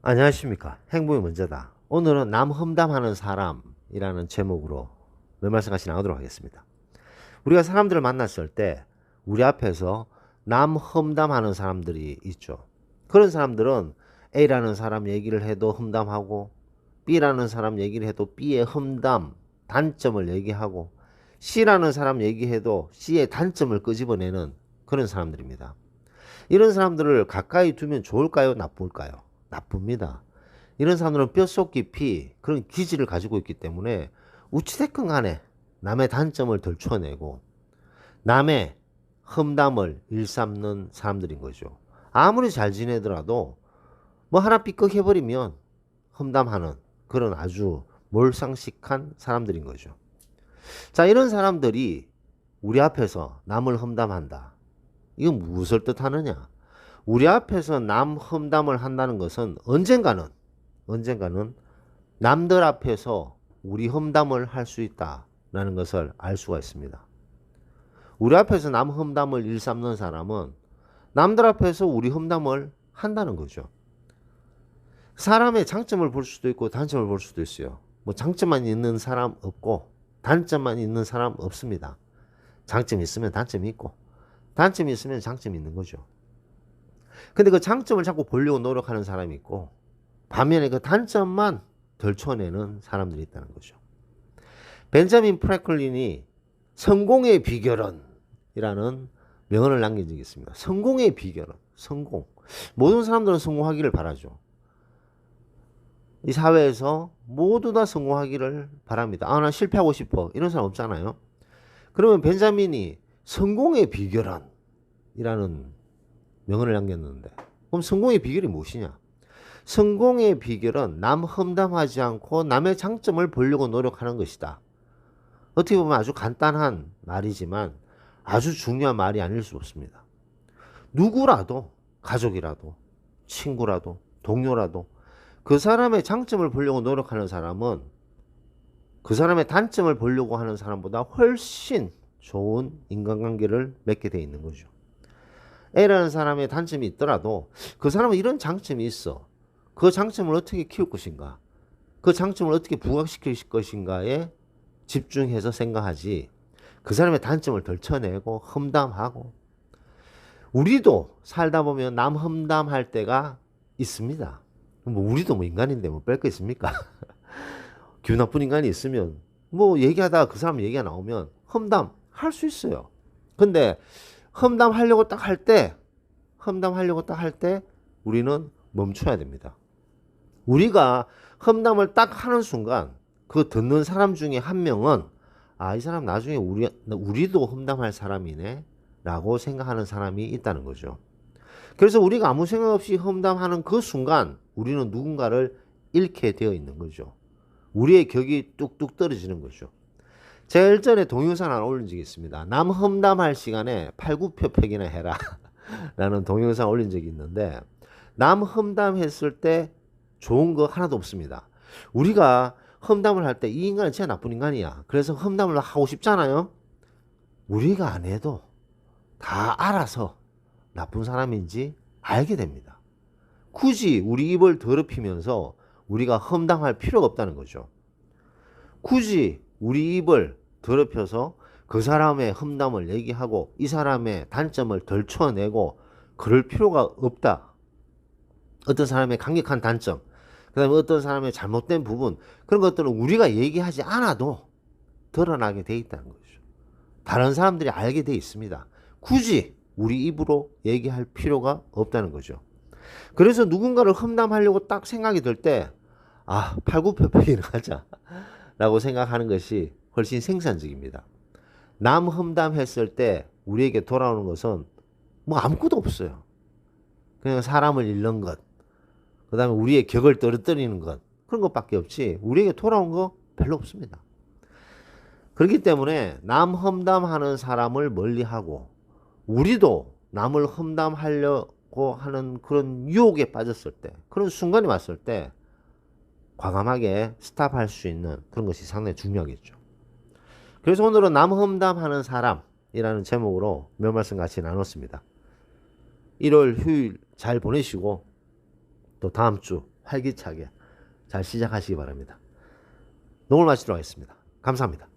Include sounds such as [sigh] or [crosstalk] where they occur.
안녕하십니까. 행복이 문제다. 오늘은 남 험담하는 사람이라는 제목으로 몇 말씀 같이 나누도록 하겠습니다. 우리가 사람들을 만났을 때 우리 앞에서 남 험담하는 사람들이 있죠. 그런 사람들은 A라는 사람 얘기를 해도 험담하고 B라는 사람 얘기를 해도 B의 험담 단점을 얘기하고 C라는 사람 얘기해도 C의 단점을 끄집어내는 그런 사람들입니다. 이런 사람들을 가까이 두면 좋을까요? 나쁠까요 나쁩니다. 이런 사람들은 뼛속 깊이 그런 기질을 가지고 있기 때문에 우치됐건 간에 남의 단점을 덜쳐내고 남의 험담을 일삼는 사람들인 거죠. 아무리 잘 지내더라도 뭐 하나 삐걱해버리면 험담하는 그런 아주 몰상식한 사람들인 거죠. 자, 이런 사람들이 우리 앞에서 남을 험담한다. 이건 무엇을 뜻하느냐? 우리 앞에서 남 험담을 한다는 것은 언젠가는 언젠가는 남들 앞에서 우리 험담을 할 수 있다라는 것을 알 수가 있습니다. 우리 앞에서 남 험담을 일삼는 사람은 남들 앞에서 우리 험담을 한다는 거죠. 사람의 장점을 볼 수도 있고 단점을 볼 수도 있어요. 뭐 장점만 있는 사람 없고 단점만 있는 사람 없습니다. 장점이 있으면 단점이 있고 단점이 있으면 장점이 있는 거죠. 근데 그 장점을 자꾸 보려고 노력하는 사람이 있고 반면에 그 단점만 덜쳐내는 사람들이 있다는 거죠. 벤자민 프랭클린이 성공의 비결은 이라는 명언을 남긴 적이 있습니다. 성공의 비결은 성공. 모든 사람들은 성공하기를 바라죠. 이 사회에서 모두 다 성공하기를 바랍니다. 아, 나 실패하고 싶어. 이런 사람 없잖아요. 그러면 벤자민이 성공의 비결은 이라는 명언을 남겼는데 그럼 성공의 비결이 무엇이냐? 성공의 비결은 남 험담하지 않고 남의 장점을 보려고 노력하는 것이다. 어떻게 보면 아주 간단한 말이지만 아주 중요한 말이 아닐 수 없습니다. 누구라도 가족이라도 친구라도 동료라도 그 사람의 장점을 보려고 노력하는 사람은 그 사람의 단점을 보려고 하는 사람보다 훨씬 좋은 인간관계를 맺게 돼 있는 거죠. A라는 사람의 단점이 있더라도 그 사람은 이런 장점이 있어. 그 장점을 어떻게 키울 것인가? 그 장점을 어떻게 부각시킬 것인가에 집중해서 생각하지. 그 사람의 단점을 덜쳐내고 험담하고 우리도 살다 보면 남 험담할 때가 있습니다. 뭐 우리도 뭐 인간인데 뭐 뺄 거 있습니까? [laughs] 기분 나쁜 인간이 있으면 뭐 얘기하다가 그 사람 얘기가 나오면 험담 할 수 있어요. 근데 험담 하려고 딱 할 때, 험담 하려고 딱 할 때 우리는 멈춰야 됩니다. 우리가 험담을 딱 하는 순간 그 듣는 사람 중에 한 명은 아, 이 사람 나중에 우리, 우리도 험담할 사람이네 라고 생각하는 사람이 있다는 거죠. 그래서 우리가 아무 생각 없이 험담하는 그 순간 우리는 누군가를 잃게 되어 있는 거죠. 우리의 격이 뚝뚝 떨어지는 거죠. 제가 일전에 동영상 하나 올린 적이 있습니다. 남 험담할 시간에 팔굽혀 펴기나 해라. [laughs] 라는 동영상 올린 적이 있는데, 남 험담했을 때 좋은 거 하나도 없습니다. 우리가 험담을 할 때 이 인간은 진짜 나쁜 인간이야. 그래서 험담을 하고 싶잖아요. 우리가 안 해도 다 알아서 나쁜 사람인지 알게 됩니다. 굳이 우리 입을 더럽히면서 우리가 험담할 필요가 없다는 거죠. 굳이 우리 입을 더럽혀서 그 사람의 험담을 얘기하고 이 사람의 단점을 덜쳐내고 그럴 필요가 없다. 어떤 사람의 강력한 단점, 그 다음에 어떤 사람의 잘못된 부분, 그런 것들은 우리가 얘기하지 않아도 드러나게 돼 있다는 거죠. 다른 사람들이 알게 돼 있습니다. 굳이 우리 입으로 얘기할 필요가 없다는 거죠. 그래서 누군가를 험담하려고 딱 생각이 들 때, 아, 팔굽혀펴기를 [laughs] 하자. 라고 생각하는 것이 훨씬 생산적입니다. 남 험담 했을 때 우리에게 돌아오는 것은 뭐 아무것도 없어요. 그냥 사람을 잃는 것, 그 다음에 우리의 격을 떨어뜨리는 것, 그런 것밖에 없지, 우리에게 돌아온 거 별로 없습니다. 그렇기 때문에 남 험담하는 사람을 멀리 하고, 우리도 남을 험담하려고 하는 그런 유혹에 빠졌을 때, 그런 순간이 왔을 때, 과감하게 스탑할 수 있는 그런 것이 상당히 중요하겠죠. 그래서 오늘은 남 험담하는 사람이라는 제목으로 몇 말씀 같이 나눴습니다. 1월 휴일 잘 보내시고 또 다음 주 활기차게 잘 시작하시기 바랍니다. 녹을 마치도록 하겠습니다. 감사합니다.